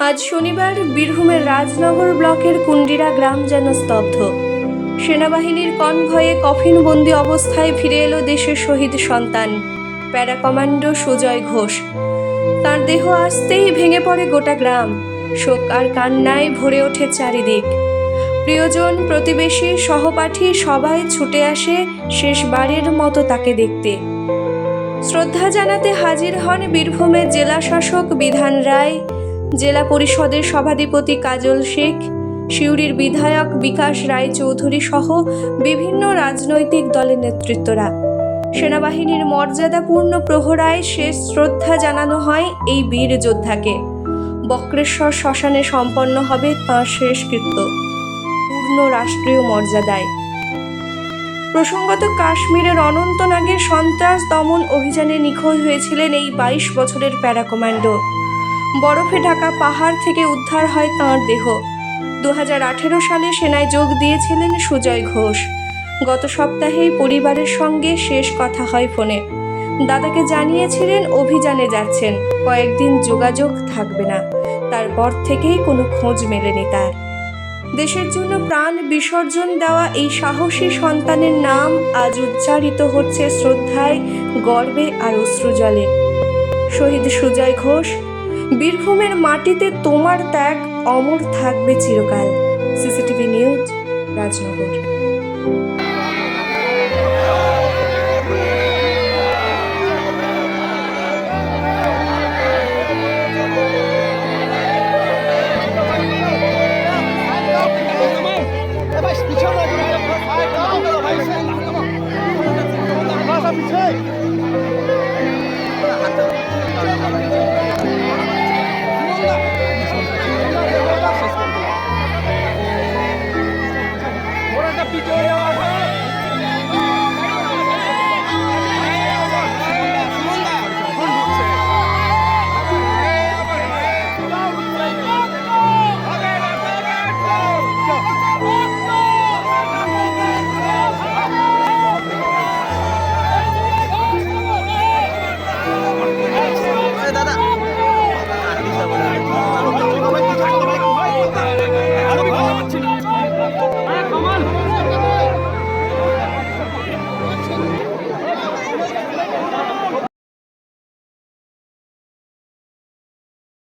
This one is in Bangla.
আজ শনিবার বীরভূমের রাজনগর ব্লকের কুন্ডিরা গ্রাম যেন স্তব্ধ। সেনাবাহিনীর কনভয়ে কফিনবন্দি অবস্থায় ফিরে এলো দেশের শহীদ সন্তান প্যারা কমান্ডো সুজয় ঘোষ। তার দেহ আসতেই ভেঙে পড়ে গোটা গ্রাম, শোক আর কান্নায় ভরে ওঠে চারিদিক। প্রিয়জন, প্রতিবেশী, সহপাঠী সবাই ছুটে আসে শেষবারের মতো তাকে দেখতে। শ্রদ্ধা জানাতে হাজির হন বীরভূমের জেলা শাসক বিধান রায় জেলা পরিষদের সভাধিপতি কাজল শেখ, সিউড়ির বিধায়ক বিকাশ রায় চৌধুরী সহ বিভিন্ন রাজনৈতিক দলের নেতৃত্বরা। সেনাবাহিনীর মর্যাদাপূর্ণ প্রহরায় শেষ শ্রদ্ধা জানানো হয় এই বীর যোদ্ধাকে। বক্রেশ্বর শ্মশানে সম্পন্ন হবে তাঁর শেষকৃত্য। পূর্ণ রাষ্ট্রীয় মর্যাদায়। প্রসঙ্গত কাশ্মীরের অনন্তনাগের সন্ত্রাস দমন অভিযানে নিখোঁজ হয়েছিলেন এই বাইশ বছরের প্যারা কমান্ডো বরফে ঢাকা পাহাড় থেকে উদ্ধার হয় তাঁর দেহ। দু হাজার আঠেরো সালে সেনায় যোগ দিয়েছিলেন সুজয় ঘোষ। গত সপ্তাহেই পরিবারের সঙ্গে শেষ কথা হয় ফোনে। দাদাকে জানিয়েছিলেন, অভিযানে যাচ্ছেন। কয়েকদিন যোগাযোগ থাকবে না। তারপর থেকেই কোনো খোঁজ মেলেনি তার। দেশের জন্য প্রাণ বিসর্জন দেওয়া এই সাহসী সন্তানের নাম আজ উচ্চারিত হচ্ছে শ্রদ্ধায়, গর্বে আর অশ্রুজলে। শহীদ সুজয় ঘোষ বীরভূমের মাটিতে তোমার ত্যাগ অমর থাকবে চিরকাল সিসিটিভি নিউজ রাজনগর পিছিয়ে